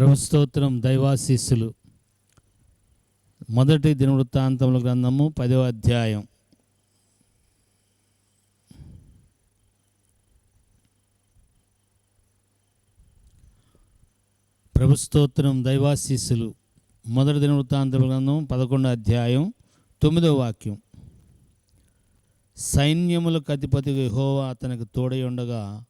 ప్రభుస్తోత్రం దైవాశీస్సులు. మొదటి దినవృత్తాంతముల గ్రంథము పదవ అధ్యాయం. ప్రభుస్తోత్రం దైవాశీస్సులు. మొదటి దినవృత్తాంతముల గ్రంథం పదకొండో అధ్యాయం తొమ్మిదవ వాక్యం. సైన్యములకు అధిపతి హోవా అతనికి తోడై ఉండగా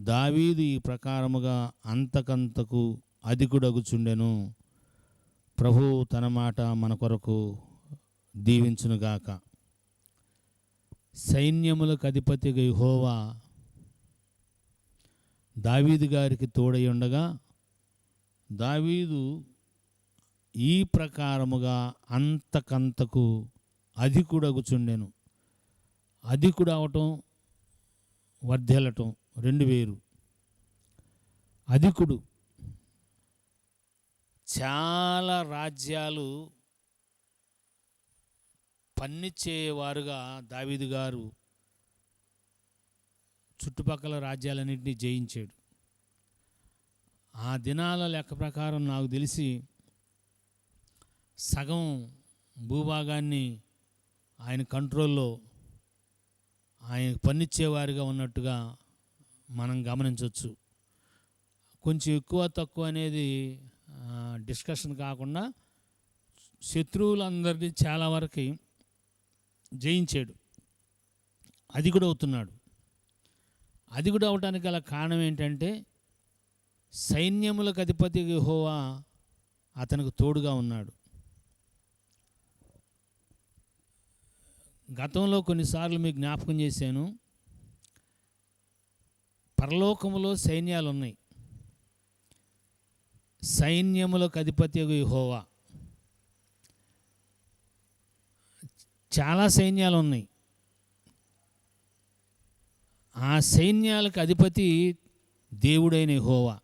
దావీదు ఈ ప్రకారముగా అంతకంతకు అధికుడగుచుండెను ప్రభు తన మాట మన కొరకు దీవించునుగాక సైన్యములకు అధిపతి యహోవా దావీదు గారికి తోడై ఉండగా దావీదు ఈ ప్రకారముగా అంతకంతకు అధికుడగుచుండెను అధికుడు అవటం వర్ధెలటం రెండు వేరు. అధికుడు చాలా రాజ్యాలు పన్నిచ్చేవారుగా దావీదు గారు చుట్టుపక్కల రాజ్యాలన్నింటినీ జయించాడు. ఆ దినాల లెక్క ప్రకారం నాకు తెలిసి సగం భూభాగాన్ని ఆయన కంట్రోల్లో ఆయన పన్నిచ్చేవారిగా ఉన్నట్టుగా మనం గమనించవచ్చు. కొంచెం ఎక్కువ తక్కువ అనేది డిస్కషన్ కాకుండా శత్రువులందరినీ చాలా వరకు జయించాడు. అది కూడా అవుతున్నాడు. అది కూడా అవటానికి గల కారణం ఏంటంటే సైన్యములకు అధిపతి హోవా అతనికి తోడుగా ఉన్నాడు. గతంలో కొన్నిసార్లు మీకు జ్ఞాపకం చేశాను. పరలోకములో సైన్యాలు ఉన్నాయి సైన్యములకు అధిపతి యెహోవా. చాలా సైన్యాలు ఉన్నాయి. ఆ సైన్యాలకు అధిపతి దేవుడైన యెహోవా.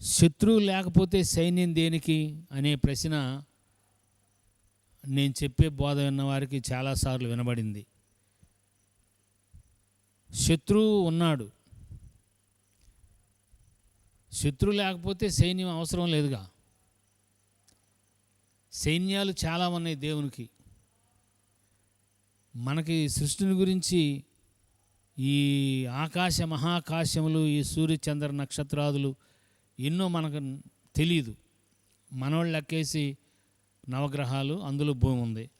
శత్రువు లేకపోతే సైన్యం దేనికి అనే ప్రశ్న నేను చెప్పే బోధ విన్నవారికి చాలాసార్లు వినబడింది. శత్రువు ఉన్నాడు. శత్రువు లేకపోతే సైన్యం అవసరం లేదుగా. సైన్యాలు చాలా ఉన్నాయి దేవునికి. మనకి సృష్టిని గురించి ఈ ఆకాశ మహాకాశములు ఈ సూర్య చంద్ర నక్షత్రాదులు ఎన్నో మనకు తెలియదు మనోళ్ళు లెక్కేసి నవగ్రహాలు అందులో భూమి ఉంది.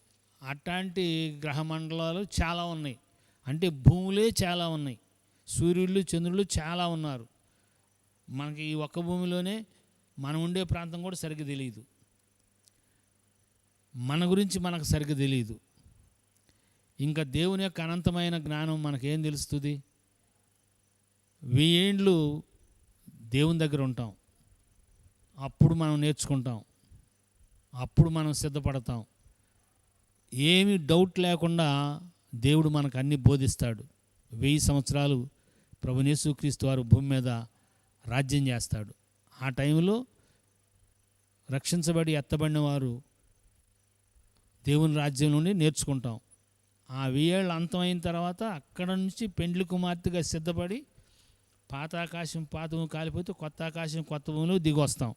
అట్లాంటి గ్రహమండలాలు చాలా ఉన్నాయి. అంటే భూములే చాలా ఉన్నాయి. సూర్యుళ్ళు చంద్రులు చాలా ఉన్నారు. మనకి ఈ ఒక్క భూమిలోనే మనం ఉండే ప్రాంతం కూడా సరిగ్గా తెలియదు మన గురించి మనకు సరిగ్గా తెలియదు ఇంకా దేవుని యొక్క అనంతమైన జ్ఞానం మనకేం తెలుస్తుంది? వెయ్యేండ్లు దేవుని దగ్గర ఉంటాం. అప్పుడు మనం నేర్చుకుంటాం. అప్పుడు మనం సిద్ధపడతాం. ఏమి డౌట్ లేకుండా దేవుడు మనకు అన్ని బోధిస్తాడు. వెయ్యి సంవత్సరాలు ప్రభునేసుక్రీస్తు వారు భూమి మీద రాజ్యం చేస్తాడు. ఆ టైంలో రక్షించబడి ఎత్తబడిన వారు దేవుని రాజ్యం నుండి నేర్చుకుంటాం. ఆ వెయ్యేళ్ళు అంతమైన తర్వాత అక్కడ నుంచి పెండ్లి కుమార్తెగా సిద్ధపడి పాత ఆకాశం పాత భూమి కాలిపోతే కొత్త ఆకాశం కొత్త భూమిలో దిగొస్తాం.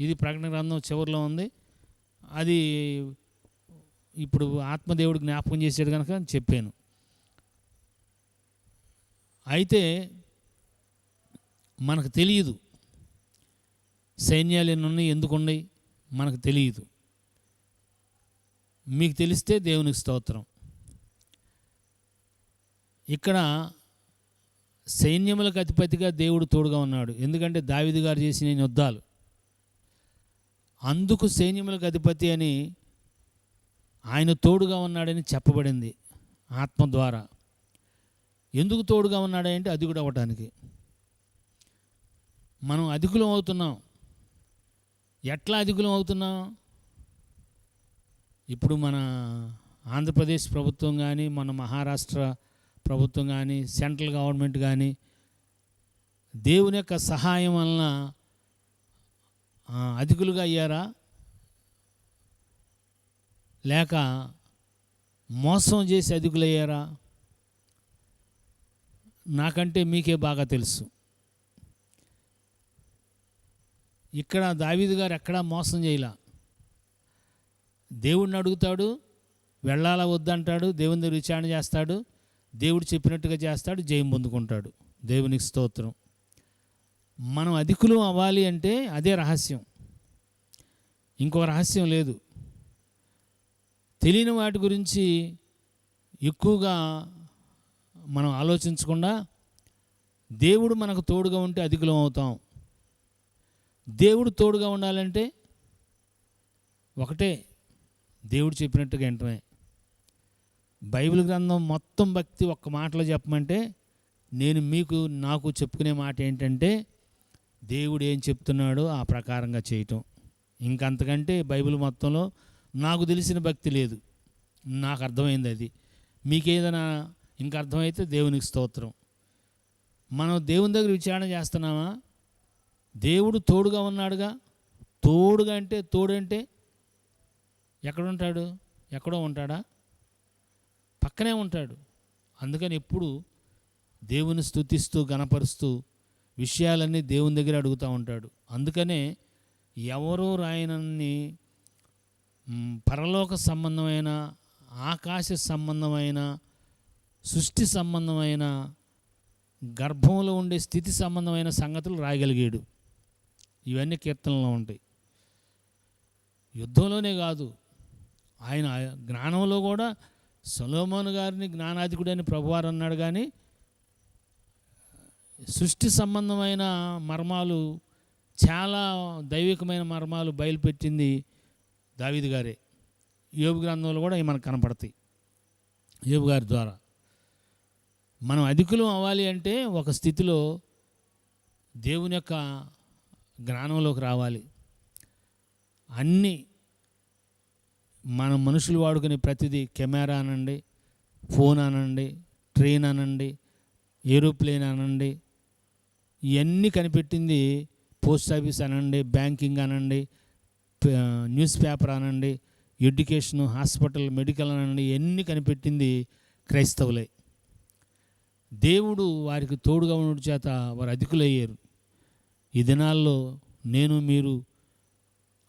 ఇది ప్రకటన గ్రంథం చివరిలో ఉంది. అది ఇప్పుడు ఆత్మదేవుడు జ్ఞాపకం చేసేది కనుక చెప్పాను. అయితే మనకు తెలియదు. సైన్యాలు ఎన్ని ఉన్నాయి ఎందుకు ఉన్నాయి మనకు తెలియదు. మీకు తెలిస్తే దేవునికి స్తోత్రం. ఇక్కడ సైన్యములకు అధిపతిగా దేవుడు తోడుగా ఉన్నాడు. ఎందుకంటే దావిది గారు చేసిన యుద్ధాలు. అందుకు సైన్యములకు అధిపతి అని ఆయన తోడుగా ఉన్నాడని చెప్పబడింది ఆత్మ ద్వారా. ఎందుకు తోడుగా ఉన్నాడంటే అది కూడా అవ్వటానికి. మనం అధికులం అవుతున్నాం. ఎట్లా అధికులం అవుతున్నాం? ఇప్పుడు మన ఆంధ్రప్రదేశ్ ప్రభుత్వం కానీ మన మహారాష్ట్ర ప్రభుత్వం కానీ సెంట్రల్ గవర్నమెంట్ కానీ దేవుని యొక్క సహాయం వలన అధికులుగా అయ్యారా? లేక మోసం చేసి అధికులయ్యారా? నాకంటే మీకే బాగా తెలుసు. ఇక్కడ దావీదు గారు ఎక్కడా మోసం చేయలా. దేవుడిని అడుగుతాడు వెళ్ళాలా వద్దంటాడు దేవుని దగ్గర విచారణ చేస్తాడు దేవుడు చెప్పినట్టుగా చేస్తాడు జయం పొందుకుంటాడు. దేవునికి స్తోత్రం. మనం అధికులు అవ్వాలి అంటే అదే రహస్యం. ఇంకో రహస్యం లేదు. తెలియని వాటి గురించి ఎక్కువగా మనం ఆలోచించకుండా దేవుడు మనకు తోడుగా ఉంటే అధికులం అవుతాం. దేవుడు తోడుగా ఉండాలంటే ఒకటే దేవుడు చెప్పినట్టుగా వింటమే బైబిల్ గ్రంథం మొత్తం భక్తి ఒక్క మాటలో చెప్పమంటే నేను మీకు నాకు చెప్పుకునే మాట ఏంటంటే దేవుడు ఏం చెప్తున్నాడో ఆ ప్రకారంగా చేయటం. ఇంకంతకంటే బైబిల్ మొత్తంలో నాకు తెలిసిన భక్తి లేదు. నాకు అర్థమైంది అది. మీకేదైనా ఇంకా అర్థమైతే దేవునికి స్తోత్రం. మనం దేవుని దగ్గర విచారణ చేస్తున్నామా? దేవుడు తోడుగా ఉన్నాడుగా? తోడుగా అంటే తోడంటే ఎక్కడుంటాడు ఎక్కడో ఉంటాడా? పక్కనే ఉంటాడు. అందుకని ఎప్పుడు దేవుని స్థుతిస్తూ గణపరుస్తూ విషయాలన్నీ దేవుని దగ్గర అడుగుతూ ఉంటాడు. అందుకనే ఎవరో రాయనన్ని పరలోక సంబంధమైన ఆకాశ సంబంధమైన సృష్టి సంబంధమైన గర్భంలో ఉండే స్థితి సంబంధమైన సంగతులు రాయగలిగాడు. ఇవన్నీ కీర్తనలో ఉంటాయి. యుద్ధంలోనే కాదు ఆయన జ్ఞానంలో కూడా సొలోమోన్ గారిని జ్ఞానాధికుడు అని ప్రభువారు అన్నాడు కానీ సృష్టి సంబంధమైన మర్మాలు చాలా దైవికమైన మర్మాలు బయలుపెట్టింది దావీదు గారే. యోగు గ్రంథంలో కూడా ఇవి మనకు కనపడతాయి. యోగు గారి ద్వారా. మనం అధికులం అవ్వాలి అంటే ఒక స్థితిలో దేవుని యొక్క జ్ఞానంలోకి రావాలి. అన్నీ మన మనుషులు వాడుకునే ప్రతిదీ కెమెరా అనండి ఫోన్ అనండి ట్రైన్ అనండి ఏరోప్లేన్ అనండి ఇవన్నీ కనిపెట్టింది పోస్ట్ ఆఫీస్ అనండి బ్యాంకింగ్ అనండి న్యూస్ పేపర్ అనండి ఎడ్యుకేషన్ హాస్పిటల్ మెడికల్ అనండి ఇవన్నీ కనిపెట్టింది క్రైస్తవులే. దేవుడు వారికి తోడుగా ఉండడం చేత వారు అధికులయ్యారు. ఈ దినాల్లో నేను మీరు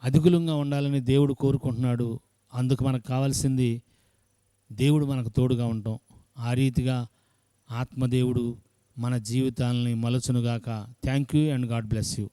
అధికులంగా ఉండాలని దేవుడు కోరుకుంటున్నాడు. అందుకు మనకు కావాల్సింది దేవుడు మనకు తోడుగా ఉండటం. ఆ రీతిగా ఆత్మదేవుడు మన జీవితాలని మలచునుగాక. Thank you and God bless you